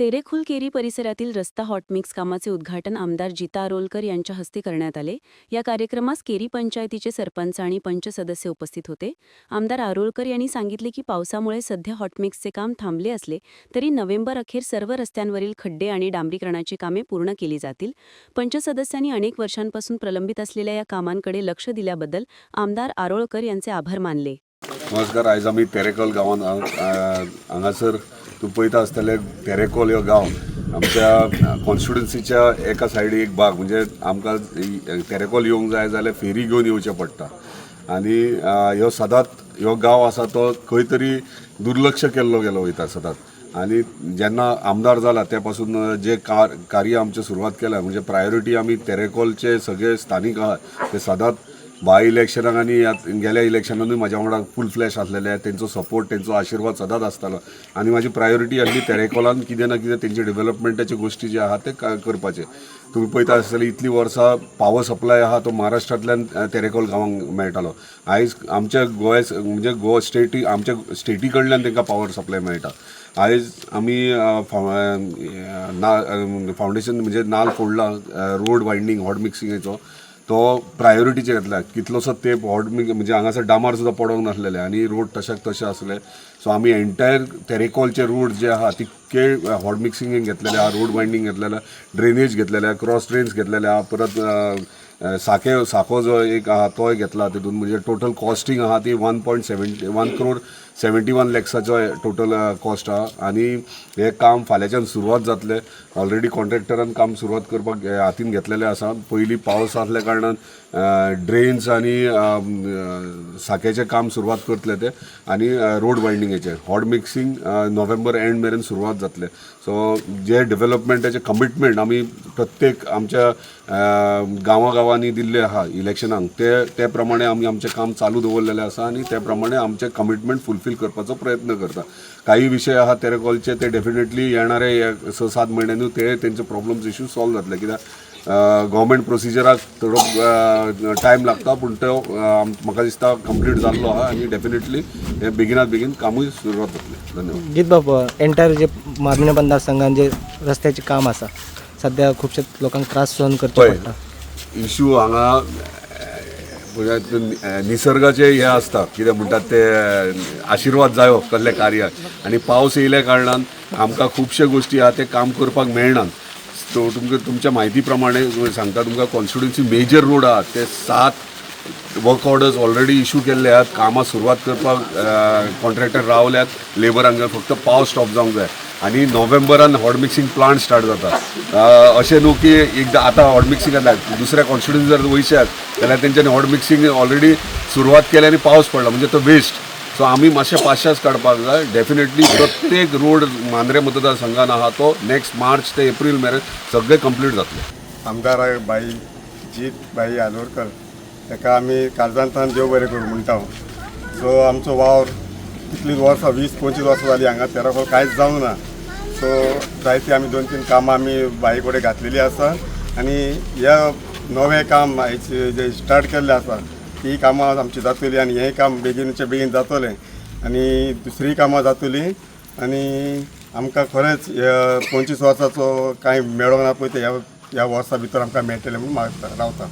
तेरेखुल carry परिसरातील रस्ता hot mix कामाचे उद्घाटन आमदार जिता आरोलकर यांच्या हस्ते करण्यात आले. या कार्यक्रमास केरी पंचायतीचे सरपंच आणि पंच सदस्य उपस्थित होते. आमदार आरोलकर यांनी सांगितले की पावसामुळे सध्या हॉटमिक्सचे काम थांबले असले तरी नोव्हेंबर अखेर सर्व रस्त्यांवरील खड्डे आणि डांबरीकरणाची कामे पूर्ण केली जातील. पंच सदस्यांनी अनेक वर्षांपासून प्रलंबित असलेल्या या कामांकडे लक्ष दिल्याबद्दल आमदार आरोळकर यांचे आभार मानले. नमस्कार आज आम्ही तेरेकोल गावात हंगासर तूं पळयता आसतले तेरेकोल हो गांव आमच्या कॉन्स्टिट्युन्सीच्या एका सायडीक एक भाग म्हणजे आमकां तेरेकोल येवंक जाय जाल्यार फेरी घेवन येवचें पडटा. आनी ह्यो सदांच ह्यो गांव आसा तो खंय तरी दुर्लक्ष केल्लो गेलो वयता सदांच आनी जेन्ना आमदार जाला त्या पासून जे कार कार्य आमचें सुरवात केल्या म्हणजे प्रायोरिटी आमी तेरेकोलचे सगळे स्थानीक आहात ते सदांच बाय इलेक्शनाक आनी गेल्या इलेक्शनानूय म्हज्या वांगडा फूल फ्लॅश आसलेले तेंचो सपोर्ट तेंचो आशिर्वाद सदांच आसतालो आनी म्हाजी प्रायोरिटी आसली तेरेकोलान कितें ना कितें तेंचे डेव्हलपमेंटाचे गोश्टी जे आहा ते करपाचे. तुमी पळयता आसतले इतलीं वर्सां पावर सप्लाय आहा तो महाराष्ट्रांतल्यान तेरेकोल गांवांक मेळटालो. आयज आमच्या गोंया म्हणजे गोवा स्टेटी आमच्या स्टेटी कडल्यान तांकां पावर सप्लाय मेळटा. आयज आमी फाव- ना फावंडेशन म्हणजे नाल फोडला रोड वायंडींग हॉट मिक्सिंगेचो तो प्रायोरिटीचे घेतला कितलोसो तेंप हॉट म्हणजे हांगासर डामार सुद्दां पडोंक नासलेले आनी रोड तशाक तशे आसले सो आमी एंटायर तेरेकॉलचे रोड जे आहा तितके हॉट मिक्सिंगेक घेतलेले आहा रोड वायंडींग घेतलेले ड्रेनेज घेतलेले आहा क्रॉस ड्रेन्स घेतलेले आहा परत साके साको म्हणजे जो एक आहा तोय घेतला तितून म्हणजे टोटल कॉस्टिंग आहा ती one point seventy one crore seventy one लॅक्साचो total cost आहा आनी हे काम फाल्यांच्यान सुरवात जातले. ऑलरेडी कॉन्ट्रॅक्टरान काम सुरवात करपाक हातीन घेतलेलें आसा. पयलीं पावस आसल्या कारणान ड्रेन्स आनी साकेचें काम सुरवात करतले ते. आनी रोड वायंडींगेचे हॉट मिक्सिंग नोव्हेंबर एंड मेरेन सुरवात जातले. सो जे डेव्हलपमेंटाचे कमिटमेंट आमी प्रत्येक आमच्या गांवा गांवांनी दिल्ले आहा इलेक्शनाक ते ते प्रमाणे आमी आमचें काम चालू दवरलेलें आसा आनी ते प्रमाणे आमचें कमिटमेंट फुलफील करपाचो प्रयत्न करता. काही विशय आहा तेरेकॉलचे ते डेफिनेटली येणारे स सात म्हयन्यांनी ते तेंचे प्रॉब्लम्स इश्यू सॉल्व जातले कित्याक गव्हर्मेंट प्रोसिजराक थोडो टायम लागता पूण तो म्हाका दिसता कंप्लीट जाल्लो आहा आनी डेफिनेटली हे बेगिनात बेगीन कामूय सुरवात जातलें धन्यवाद. गीत बाबा एंटायर जे मार्मिना संघान जे रस्त्याचे काम आसा सध्या खुबशे लोकांक त्रास सहन करचे पळय पडटा इश्यू हांगा म्हणजे निसर्गाचे हे आसता कितें म्हणटात ते आशिर्वाद जायो कसले कार्याक आनी पावस येयल्या कारणान आमकां खुबशे गोश्टी आहा ते काम करपाक मेळनात. सो तुमकां तुमच्या म्हायती प्रमाणे सांगता तुमकां कॉन्स्टिट्युन्सी मेजर रोड आहात ते सात वर्क ऑर्डर्स ऑलरेडी इशू केल्ले आहात कामां सुरवात करपाक कॉन्ट्रॅक्टर रावल्यात लेबरांक फक्त पावस स्टॉप जावंक जाय. आनी नोव्हेंबरान हॉट मिक्सिंग प्लांट स्टार्ट जाता अशें न्हू की एकदां आतां हॉट मिक्सिंग दुसऱ्या कॉन्स्टिट्युन्सी जर वयशात जाल्यार तेंच्यांनी हॉट मिक्सिंग ऑलरेडी सुरवात केली आनी पावस पडला म्हणजे तो वेस्ट सो आमी मातशे पाशास काडपाक जाय. डेफिनेटली प्रत्येक रोड मांद्रे मतदारसंघान आहा तो नेक्स्ट मार्च ते एप्रील मेरेन सगळे कंप्लीट जातले. आमदार बाई जीत बाई आलोरकर. ताका आमी काळजांतान देव बरें करूं म्हणटा सो हो. आमचो वावर कितलीं वर्सां वीस पंचवीस वर्सां जालीं हांगा तेराखोल कांयच जावंक ना. सो जायती आमी दोन तीन कामां आमी बाई कडेन घातलेलीं आसा आनी ह्या नवें काम जे स्टार्ट केल्लें आसा ती कामां आमची जातली आनी हें काम बेगीनचे बेगीन जातलें. आनी दुसरी कामां जातलीं. आनी आमकां खरेंच पंचवीस वर्साचो कांय मेळोंक ना पळय ते ह्या ह्या वर्सा भितर आमकां मेळटलें म्हणून मागता रावता